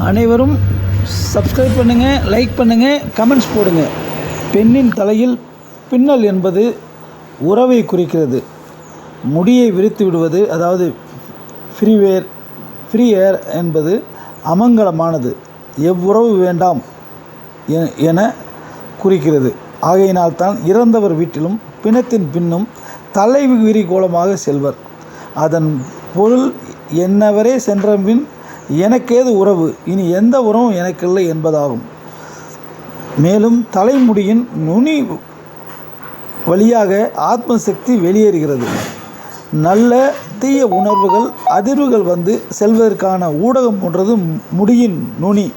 அனைவரும் சப்ஸ்கிரைப் பண்ணுங்கள் லைக் பண்ணுங்கள் கமெண்ட்ஸ் போடுங்க. பெண்ணின் தலையில் பின்னல் என்பது உறவை குறிக்கிறது. முடியை விரித்து விடுவது அதாவது ஃப்ரீவேர் ஃப்ரீ ஏர் என்பது அமங்கலமானது. எவ்வுறவு வேண்டாம் எ- என குறிக்கிறது. ஆகையினால்தான் இறந்தவர் வீட்டிலும் பிணத்தின் பின்னும் தலை விரிகோலமாக செல்வர். அதன் பொருள் என்னவரே சென்றபின் எனக்கேது உறவு? இனி எந்த உறவும் எனக்கில்லை என்பதாகும். மேலும் தலைமுடியின் நுனி வழியாக ஆத்மசக்தி வெளியேறுகிறது. நல்ல தீய உணர்வுகள் அதிர்வுகள் வந்து செல்வதற்கான ஊடகம் போன்றது முடியின் நுனி.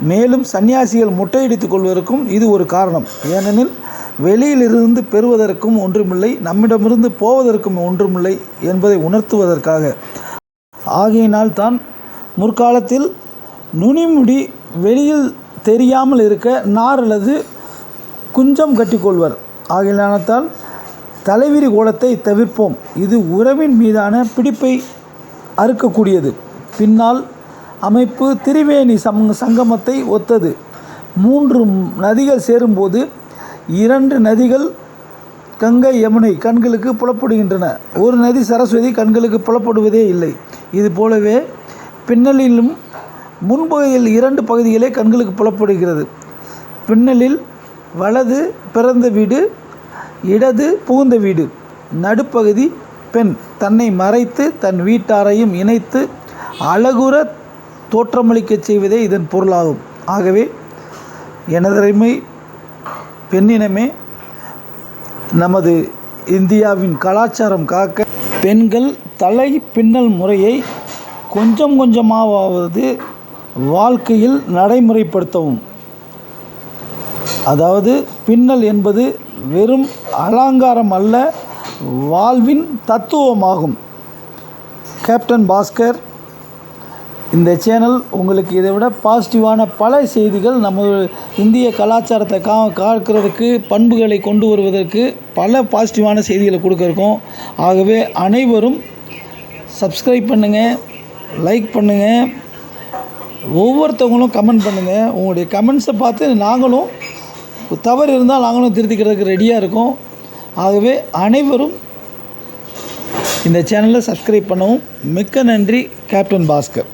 மேலும் சன்னியாசிகள் முட்டையடித்துக் கொள்வதற்கும் இது ஒரு காரணம். ஏனெனில் வெளியிலிருந்து பெறுவதற்கும் ஒன்றுமில்லை நம்மிடமிருந்து போவதற்கும் ஒன்றுமில்லை என்பதை உணர்த்துவதற்காக. ஆகையினால் தான் முற்காலத்தில் நுனிமுடி வெளியில் தெரியாமல் இருக்க நார் அல்லது குஞ்சம் கட்டிக்கொள்வர். ஆகியனத்தால் தலைவிரி கோலத்தை தவிர்ப்போம். இது உறவின் மீதான பிடிப்பை அறுக்கக்கூடியது. பின்னால் அமைப்பு திரிவேணி சம் சங்கமத்தை ஒத்தது. மூன்று நதிகள் சேரும்போது இரண்டு நதிகள் கங்கை யமுனை கண்களுக்கு புலப்படுகின்றன. ஒரு நதி சரஸ்வதி கண்களுக்கு புலப்படுவதே இல்லை. இது போலவே பின்னலிலும் முன்பகுதியில் இரண்டு பகுதிகளே கண்களுக்கு புலப்படுகிறது. பின்னலில் வலது பிறந்த வீடு இடது புகுந்த வீடு. நடுப்பகுதி பெண். தன்னை மறைத்து தன் வீட்டாரையும் இணைத்து அழகுற தோற்றமளிக்கச் செய்வதே இதன் பொருளாகும். ஆகவே எனதருமை பெண்ணினமே நமது இந்தியாவின் கலாச்சாரம் காக்க பெண்கள் தலை பின்னல் முறையை கொஞ்சம் கொஞ்சமாவது வாழ்க்கையில் நடைமுறைப்படுத்தவும். அதாவது பின்னல் என்பது வெறும் அலங்காரம் அல்ல வாழ்வின் தத்துவமாகும். கேப்டன் பாஸ்கர் இந்த சேனல் உங்களுக்கு இதை விட பாசிட்டிவான பல செய்திகள் நம்ம இந்திய கலாச்சாரத்தை கா காக்கிறதுக்கு பண்புகளை கொண்டு வருவதற்கு பல பாசிட்டிவான செய்திகளை கொடுக்க ஆகவே அனைவரும் சப்ஸ்கிரைப் பண்ணுங்கள் லைக் பண்ணுங்கள் ஒவ்வொருத்தவங்களும் கமெண்ட் பண்ணுங்கள் உங்களுடைய கமெண்ட்ஸை பார்த்து நாங்களும் தவறு இருந்தால் நாங்களும் திருத்திக்கிறதுக்கு ரெடியாக இருக்கோம். ஆகவே அனைவரும் இந்த சேனலை சப்ஸ்கிரைப் பண்ணவும். மிக்க நன்றி கேப்டன் பாஸ்கர்